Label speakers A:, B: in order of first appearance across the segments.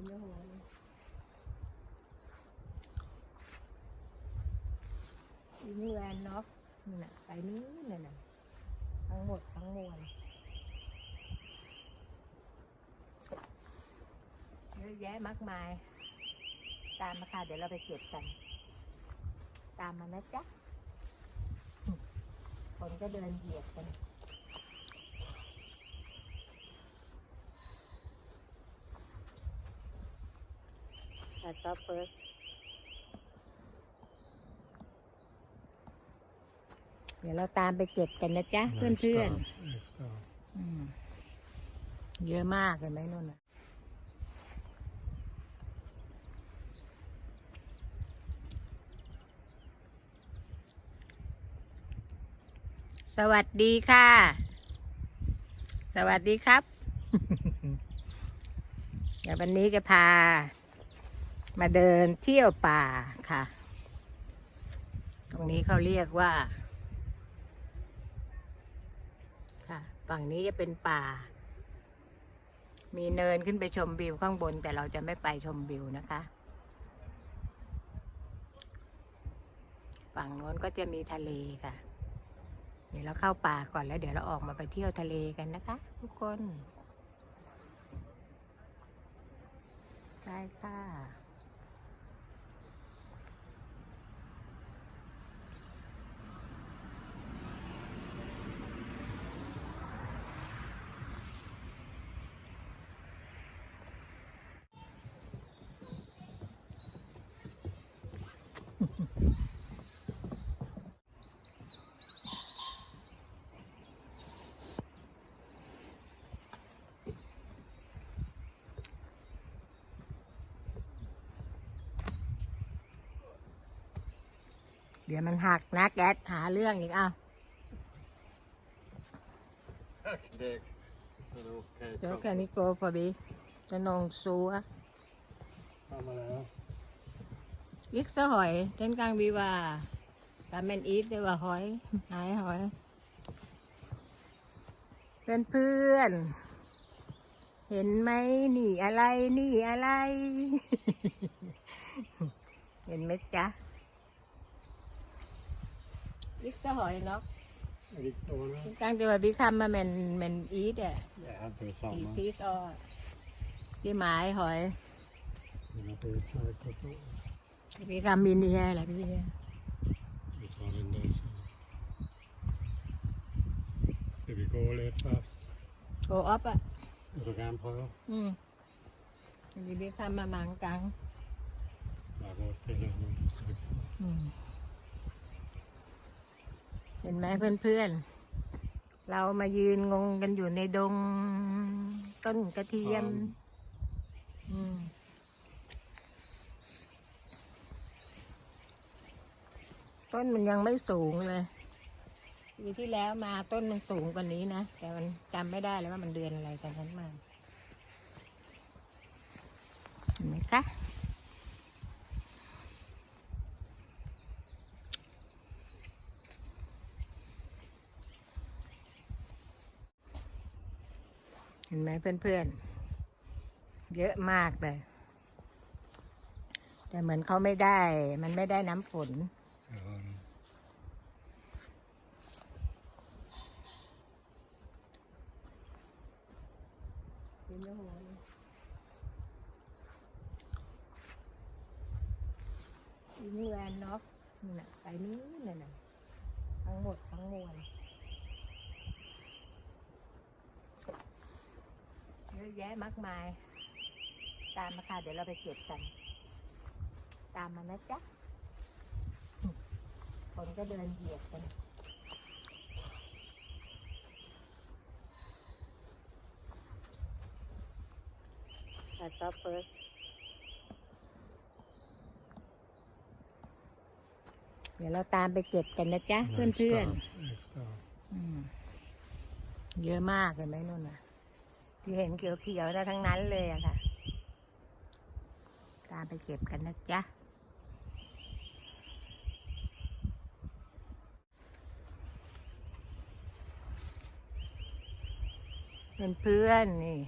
A: เป็นโอ้โหอิงแลนน็อกนี่นะไปนี้น่ะน่ะทั้งหมดทั้งมวลเยอะแยะมากมาย ตามมาค่ะเดี๋ยวเราไปเก็บกัน ตามมานะจ๊ะคนก็เดินเหยียบกัน สต็อปเฟิร์สเดี๋ยวเราตามไปเก็บกันนะจ๊ะ เพื่อน
B: Next
A: เพื่อน
B: time, Next time.
A: เยอะมากเห็นไหมนุ่นน่ะสวัสดีค่ะ สวัสดีครับ เดี๋ยววันนี้จะพา มาเดินเที่ยวป่าค่ะ ตรงนี้เขาเรียกว่า ค่ะ ฝั่งนี้จะเป็นป่า มีเนินขึ้นไปชมวิวข้างบน แต่เราจะไม่ไปชมวิวนะคะ ฝั่งโน้นก็จะมีทะเลค่ะ เดี๋ยวเราเข้าป่าก่อนแล้ว เดี๋ยวเราออกมาไปเที่ยวทะเลกันนะคะ ทุกคน ได้ค่ะ เดี๋ยวมันหักนะแก๊สหาเรื่องอีกอ้าเดี๋ยวแกนิโกฟบีจะนองซัว
B: Kommer det här?
A: อีกสะหอยเต้นกลางบีว่าตาเมนอีทเดี๋ยวว่าหอยหายหอย เพื่อนเพื่อนๆเห็นไหมนี่อะไรนี่อะไร เห็นไหมจ๊ะ อีกสะหอยเนาะ
B: Riktorna?
A: กลางเดี๋ยวบีคำมาเมนเมนอีทอะ
B: Det är inte
A: อี
B: samma.
A: ซีสอที่หมายหอย
B: Mina skjutmärken så.
A: บีคำบินนี่ไงล่ะพี่
B: Vi tar den där sen. Ska vi gå lite fast?
A: โกออฟอะ
B: Du kan pröva.
A: อืมบีบีคำมามังกัง
B: Bara gå stilla nu. Liksom.
A: อืม เห็นไหมเพื่อนๆ เรามายืนงงกันอยู่ในดงต้นกระเทียม อืมต้นมันยังไม่สูงเลยปีที่แล้วมาต้นมันสูงกว่านี้นะ แต่มันจำไม่ได้แล้วว่ามันเดือนอะไรกันนั้นมาเห็นไหมคะ เห็นไหมเพื่อนๆ เยอะมากเลย แต่เหมือนเขาไม่ได้ มันไม่ได้น้ำฝน
B: Jag har den.
A: เป็นโอ้โหอิงแลนน็อกนี่นะไปนี้น่น่ะทั้งหมดทั้งมวล เยอะแยะมากมาย ตามมาค่ะ เดี๋ยวเราไปเก็บกัน ตามมานะจ๊ะคนก็เดินเหยียบกันสต็อปเฟิร์สเดี๋ยวเราตามไปเก็บกันนะจ๊ะ เพื่อน
B: Next
A: เพื่อน
B: time, Next time.
A: เยอะมากเห็นไหมนุ่นน่ะ ที่เห็นเขียวๆนะทั้งนั้นเลยอะค่ะ ตามไปเก็บกันนะจ๊ะ เพื่อนๆนี่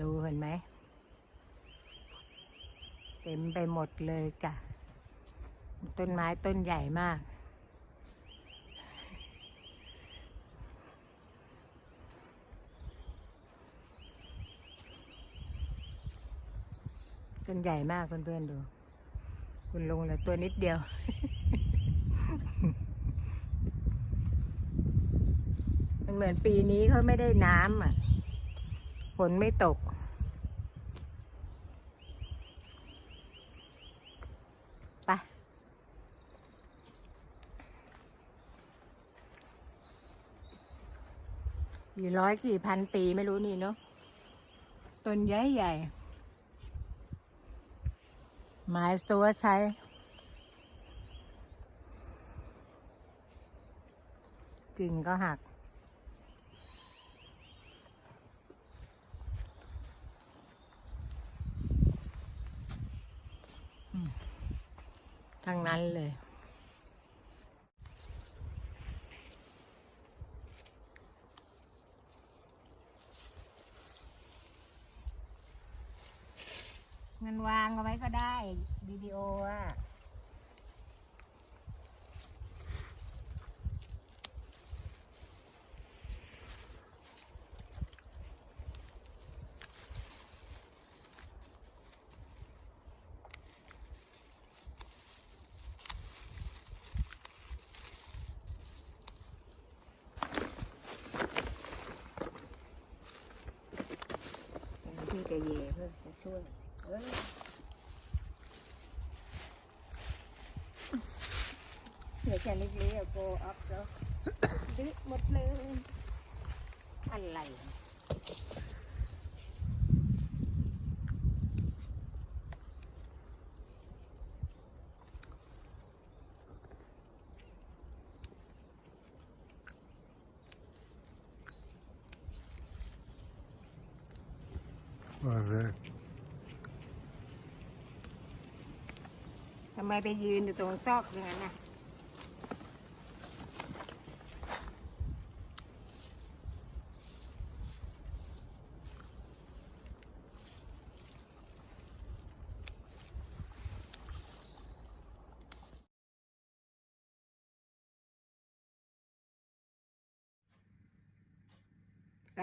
A: ดูเห็นไหม เต็มไปหมดเลยจ้ะ ต้นไม้ต้นใหญ่มาก นใหญ่มากเพื่อนๆดู คุณลงเลือตัวนิดเดียว มันเหมือนปีนี้เขาไม่ได้น้ำอะ ฝนไม่ตกไปกี่ร้อยกี่พันปีไม่รู้นี่เนาะต้นใหญ่ใหญ่ ไม้ตัวใช้ กิ่งก็หัก ทั้งนั้นเลย วางเอาไว้ก็ได้วิดีโออะพี่จะเย่เพื่อจะช่วย ಚನಿಗ್ಲಿ ಅಪ್ಪೋ ಅಪ್ಪು ಮೊಟ್ಲು ಅಲ್ಲ
B: Was it? ำ
A: ไมไปยืนอยู่ตรงซอกอย่างนั้นนะ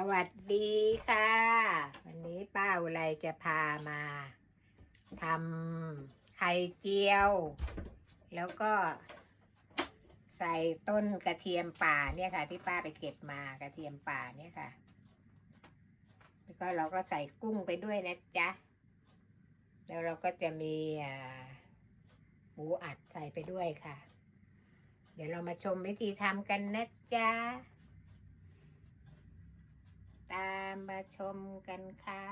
A: สวัสดีค่ะ วันนี้ป้าอุไรจะพามาทำ ไข่เจียว แล้วก็ใส่ต้นกระเทียมป่าเนี่ยค่ะ ที่ป้าไปเก็บมากระเทียมป่าเนี่ยค่ะ แล้วก็เราก็ใส่กุ้งไปด้วยนะจ๊ะ แล้วเราก็จะมีหมูอัดใส่ไปด้วยค่ะ เดี๋ยวเรามาชมวิธีทำกันนะจ๊ะ ตามมาชมกันค่ะ